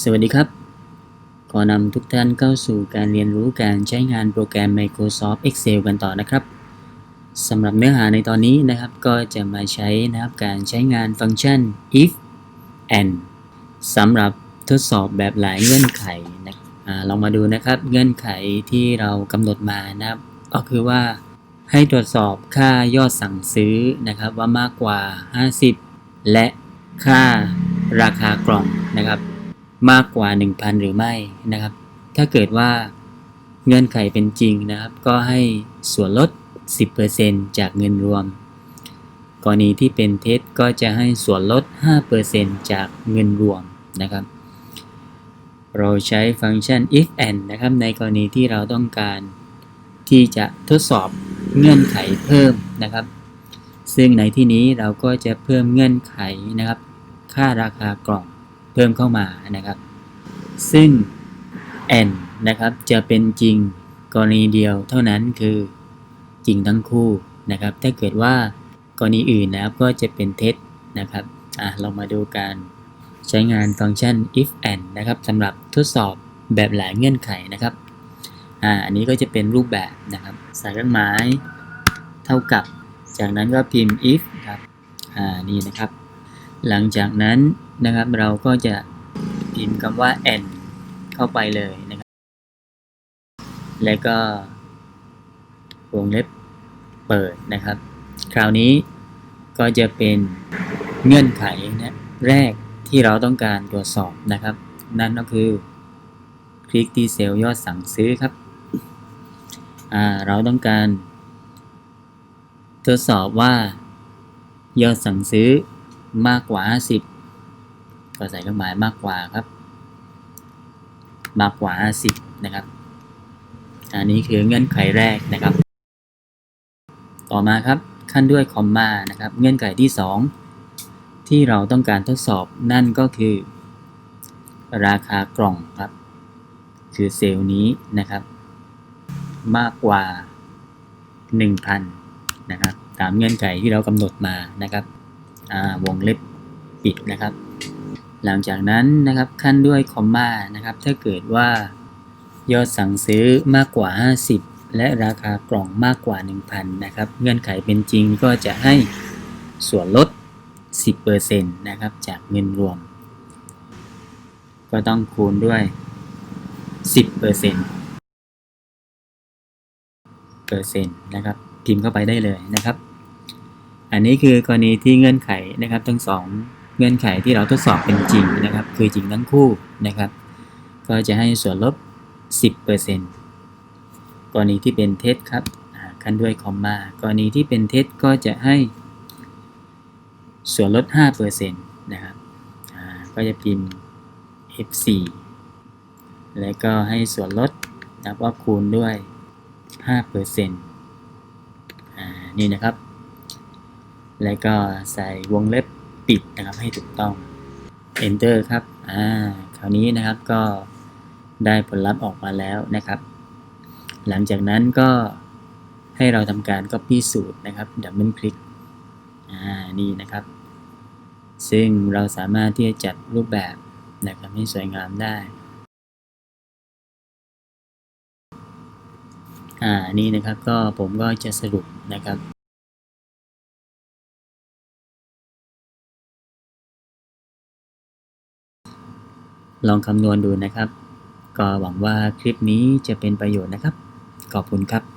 สวัสดีครับ ขอนำทุกท่านเข้าสู่การเรียนรู้การใช้งานโปรแกรม Microsoft Excel กันต่อนะครับสำหรับเนื้อหาในตอนนี้นะครับก็จะมาใช้นะครับการใช้งานฟังก์ชัน if and สำหรับทดสอบแบบหลายเงื่อนไขนะอลองมาดูนะครับเงื่อนไขที่เรากำหนดมานะครับ ก็คือว่าให้ตรวจสอบค่ายอดสั่งซื้อนะครับว่ามากกว่า 50 และค่าราคากล่องนะครับ มากกว่า 1,000 หรือไม่นะครับ ถ้าเกิดว่าเงื่อนไขเป็นจริงนะครับ ก็ให้ส่วนลด 10%จากเงินรวม กรณีที่เป็นเท็จก็จะให้ส่วนลด 5%จากเงินรวมนะครับ เราใช้ฟังก์ชัน if and นะครับในกรณีที่เราต้องการที่จะทดสอบเงื่อนไขเพิ่มนะครับ ซึ่งในที่นี้เราก็จะเพิ่มเงื่อนไขนะครับ ค่าราคากล่อง เพิ่มเข้ามานะครับ ซึ่ง n นะครับจะเป็นจริงกรณีเดียวเท่านั้นคือจริงทั้งคู่นะครับ ถ้าเกิดว่ากรณีอื่นนะครับก็จะเป็นเท็จนะครับอะเรามาดูการใช้งานฟังก์ชัน if and นะครับสำหรับทดสอบแบบหลายเงื่อนไขนะครับอ่าอันนี้ก็จะเป็นรูปแบบนะครับใส่เครื่องหมายเท่ากับ จากนั้นก็พิมพ์ if ครับอ่านี่นะครับ หลังจากนั้น นะครับ เราก็จะพิมพ์คำว่า and เข้าไปเลยนะครับ แล้วก็วงเล็บเปิดนะครับ คราวนี้ก็จะเป็นเงื่อนไขนะแรกที่เราต้องการตรวจสอบนะครับ นั่นก็คือ คลิกที่เซลล์ยอดสั่งซื้อครับเราต้องการทดสอบว่ายอดสั่งซื้อมากกว่า 50 ก็ใส่เครื่องหมายมากกว่าครับ มากกว่า 50 นะครับ อันนี้คือเงื่อนไขแรกนะครับ ต่อมาครับขั้นด้วยคอมมานะครับ เงื่อนไขที่ 2 ที่เราต้องการทดสอบนั่นก็คือ ราคากล่องครับ คือเซลล์นี้นะครับ มากกว่า 1,000 นะครับ ตามเงื่อนไขที่เรากำหนดมานะครับวงเล็บปิดนะครับ หลังจากนั้นนะครับขั้นด้วยคอมมานะครับถ้าเกิดว่ายอดสั่งซื้อมากกว่า 50 และราคากล่องมากกว่า 1,000นะครับเงื่อนไขเป็นจริงก็จะให้ส่วนลด 10%นะครับจากเงินรวม ก็ต้องคูณด้วย 10%เปอร์เซ็นต์นะครับพิมพ์เข้าไปได้เลยนะครับ อันนี้คือกรณีที่เงื่อนไขนะครับทั้งสอง เงื่อนไขที่เราทดสอบเป็นจริงนะครับ คือจริงทั้งคู่นะครับ ก็จะให้ส่วนลด10%กรณีที่เป็นเท็จครับคันด้วยคอมมากรณีที่เป็นเท็จก็จะให้ส่วนลด 5%นะครับก็จะพิมพ์ F4 แล้วก็ให้ส่วนลดนับว่าคูณด้วย 5%นี่นะครับ แล้วก็ใส่วงเล็บ ปิดนะครับให้ถูกต้อง enter ครับ อ่า คราวนี้นะครับก็ได้ผลลัพธ์ออกมาแล้วนะครับ หลังจากนั้นก็ให้เราทำการ copy สูตรนะครับดับเบิลคลิก อ่า นี่นะครับ ซึ่งเราสามารถที่จะจัดรูปแบบนะครับให้สวยงามได้ อ่า นี่นะครับก็ผมก็จะสรุปนะครับ ลองคำนวณดูนะครับ ก็หวังว่าคลิปนี้จะเป็นประโยชน์นะครับ ขอบคุณครับ